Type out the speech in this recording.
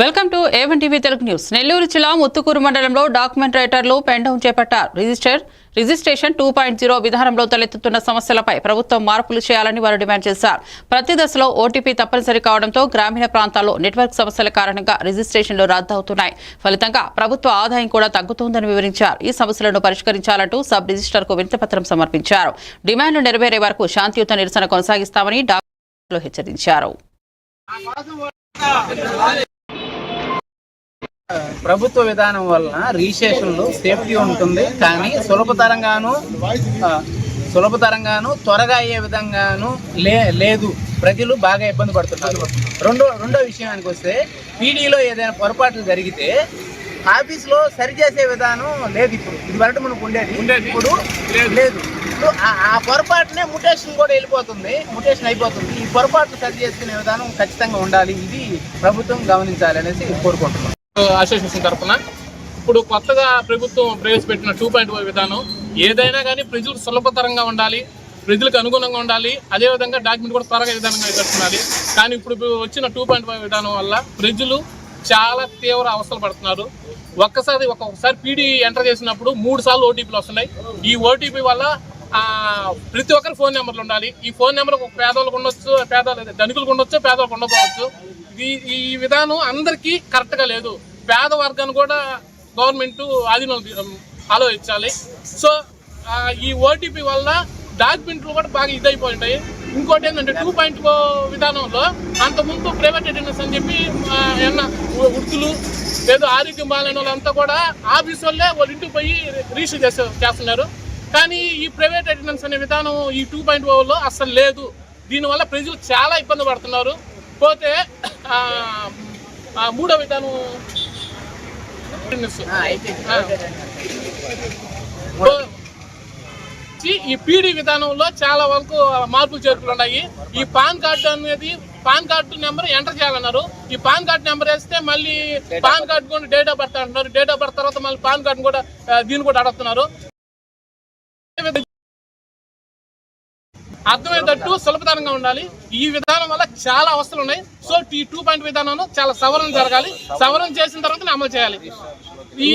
Welcome to A one TV Telugu news. Nellore జిల్లా ముత్తుకూరు మండలంలో document రైటర్లు పెండౌన్ చేపట్టారు. Register registration two point zero విధానంలో తలెత్తుతున్న సమస్యలపై ప్రభుత్వం మార్పులు చేయాలని వారు డిమాండ్ చేశారు. ప్రతి దశలో ఓటీపీ తప్పనిసరి కావడంతో గ్రామీణ ప్రాంతాల్లో నెట్వర్క్ సమస్యల కారణంగా రిజిస్ట్రేషన్లు రద్దవుతున్నాయి. ఫలితంగా ప్రభుత్వ ఆదాయం కూడా తగ్గుతోందని వివరించారు. ఈ సమస్యలను పరిష్కరించాలంటూ సబ్ రిజిస్టర్కు వినతిపత్రం సమర్పించారు. డిమాండ్లు నెరవేరే వరకు శాంతియుత నిరసన కొనసాగిస్తామని డాక్టర్లు హెచ్చరించారు. ప్రభుత్వ విధానం వలన రిజిస్ట్రేషన్లు సేఫ్టీ ఉంటుంది. కానీ సులభతరంగాను సులభతరంగాను త్వరగా అయ్యే విధంగాను లే లేదు. ప్రజలు బాగా ఇబ్బంది పడుతున్నారు. రెండో రెండో విషయానికి వస్తే పీడీలో ఏదైనా పొరపాట్లు జరిగితే ఆఫీస్లో సరిచేసే విధానం లేదు ఇప్పుడు. ఇది వరకు మనకు ఉండేది. ఇప్పుడు లేదు. ఇప్పుడు ఆ- ఆ పొరపాటునే ముటేషన్ కూడా వెళ్ళిపోతుంది. ముటేషన్ అయిపోతుంది. ఈ పొరపాట్లు సరి చేసుకునే విధానం ఖచ్చితంగా ఉండాలి. ఇది ప్రభుత్వం గమనించాలి అనేసి కోరుకుంటున్నాం. అసోసియేషన్ తరఫున ఇప్పుడు కొత్తగా ప్రభుత్వం ప్రవేశపెట్టిన టూ పాయింట్ oh విధానం ఏదైనా కానీ ప్రజలకు సులభతరంగా ఉండాలి ప్రజలకు అనుగుణంగా ఉండాలి అదేవిధంగా డాక్యుమెంట్ కూడా త్వరగా విధానంగా ఎదుర్కొనాలి కానీ ఇప్పుడు వచ్చిన టూ పాయింట్ oh విధానం వల్ల ప్రజలు చాలా తీవ్ర అవస్థలు పడుతున్నారు. ఒక్కసారి ఒక్కొక్కసారి పీడీ ఎంటర్ చేసినప్పుడు మూడు సార్లు ఓటీపీలు వస్తున్నాయి. ఈ ఓటీపీ వల్ల ప్రతి ఒక్కరి ఫోన్ నెంబర్లు ఉండాలి. ఈ ఫోన్ నెంబర్ పేదోళ్ళకు ఉండొచ్చు పేద ధనికులకు ఉండొచ్చు పేదోళ్ళకు ఉండకపోవచ్చు ఈ ఈ విధానం అందరికీ కరెక్ట్గా లేదు. పేద వర్గాన్ని కూడా గవర్నమెంట్ ఆధీనం ఆలోచించాలి సో ఈ ఓటీపీ వల్ల డాక్యుమెంట్లు కూడా బాగా ఇదైపోయి ఉంటాయి ఇంకోటి ఏంటంటే టూ పాయింట్ విధానంలో అంతకుముందు ప్రైవేట్ అటెండెన్స్ అని చెప్పి ఏమన్నా వృత్తులు వృద్ధులు లేదా ఆరోగ్యం బాగాలేని వాళ్ళంతా కూడా ఆఫీస్ వాళ్ళే వాళ్ళు ఇంటికి పోయి రిజిస్టర్ చేసే చేస్తున్నారు. కానీ ఈ ప్రైవేట్ అటెండెన్స్ అనే విధానం ఈ టూ పాయింట్లో అస్సలు లేదు. దీనివల్ల ప్రజలు చాలా ఇబ్బంది పడుతున్నారు. పోతే మూడో విధానం ఈ- పీడీ విధానంలో చాలా వరకు మార్పులు చేర్పులు ఉన్నాయి. ఈ పాన్ కార్డు అనేది పాన్ కార్డు నెంబర్ ఎంటర్ చేయాలన్నారు. ఈ పాన్ కార్డు నెంబర్ వేస్తే మళ్ళీ పాన్ కార్డు కూడా డేట్ ఆఫ్ బర్త్ అంటున్నారు. డేట్ ఆఫ్ బర్త్ తర్వాత మళ్ళీ పాన్ కార్డు కూడా దీన్ని కూడా అడుగుతున్నారు. అర్థమయ్యేటట్టు సులభతరంగా ఉండాలి. ఈ విధానం వల్ల చాలా అవస్థలు ఉన్నాయి. సో ఈ టూ పాయింట్ విధానం చాలా సవరణ జరగాలి. సవరణ చేసిన తర్వాత అమలు చేయాలి. ఈ